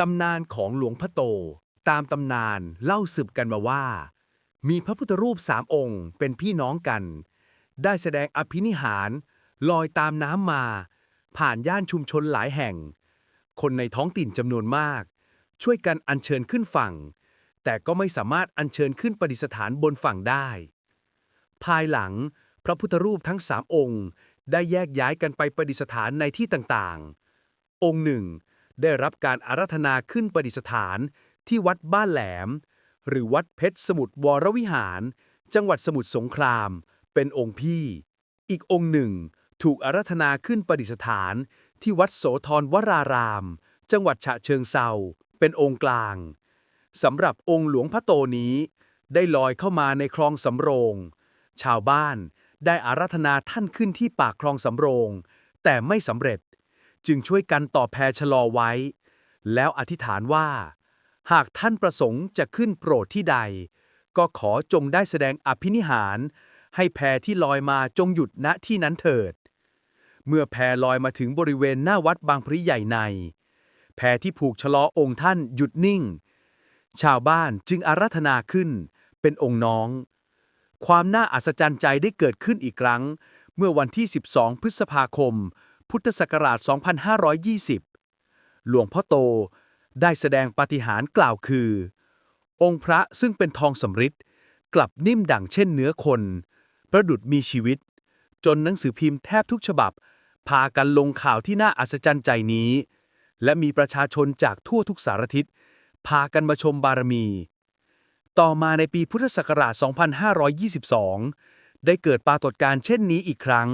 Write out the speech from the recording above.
ตำนานของหลวงพ่อโต ตามตำนานเล่าสืบกันมาว่า มีพระพุทธรูปสามองค์เป็นพี่น้องกัน ได้แสดงอภินิหาร ลอยตามน้ำมา ผ่านย่านชุมชนหลายแห่ง คนในท้องถิ่นจำนวนมาก ช่วยกันอัญเชิญขึ้นฝั่ง แต่ก็ไม่สามารถอัญเชิญขึ้นประดิษฐานบนฝั่งได้ ภายหลังพระพุทธรูปทั้งสามองค์ ได้แยกย้ายกันไปประดิษฐานในที่ต่างๆ องค์หนึ่ง ได้รับการอารัธนาขึ้นประดิษฐานที่วัดบ้านแหลม หรือวัดเพชรสมุทรวรวิหาร จังหวัดสมุทรสงคราม เป็นองค์พี่ อีกองค์หนึ่ง ถูกอารัธนาขึ้นประดิษฐาน ที่วัดโสธรวราราม จังหวัดฉะเชิงเซาเป็นองค์กลางสำหรับองค์หลวงพ่อโตนี้ ได้ลอยเข้ามาในคลองสำโรง ชาวบ้านได้อารัธนาท่านขึ้นที่ปากคลองสำโรง แต่ไม่สำเร็จ จึงช่วยกันต่อแพชะลอไว้ แล้วอธิษฐานว่า หากท่านประสงค์จะขึ้นโปรดที่ใด ก็ขอจงได้แสดงอภินิหาร ให้แพที่ลอยมาจงหยุดณที่นั้นเถิด เมื่อแพลอยมาถึงบริเวณหน้าวัดบางพริใหญ่ใน แพที่ผูกชะลอองค์ท่านหยุดนิ่ง ชาวบ้านจึงอารัธนาขึ้น เป็นองค์น้อง ความน่าอัศจรรย์ใจได้เกิดขึ้นอีกครั้ง เมื่อวันที่ 12 พฤษภาคม พุทธศักราช 2520 หลวงพ่อโตได้แสดงปาฏิหาริย์กล่าวคือ องค์พระซึ่งเป็นทองสำริดกลับนิ่มดั่งเช่นเนื้อคน ประดุดมีชีวิต จนหนังสือพิมพ์แทบทุกฉบับ พากันลงข่าวที่น่าอัศจรรย์ใจนี้ และมีประชาชนจากทั่วทุกสารทิศ พากันมาชมบารมี ต่อมาในปีพุทธศักราช 2522 ได้เกิดปรากฏการณ์เช่นนี้อีกครั้ง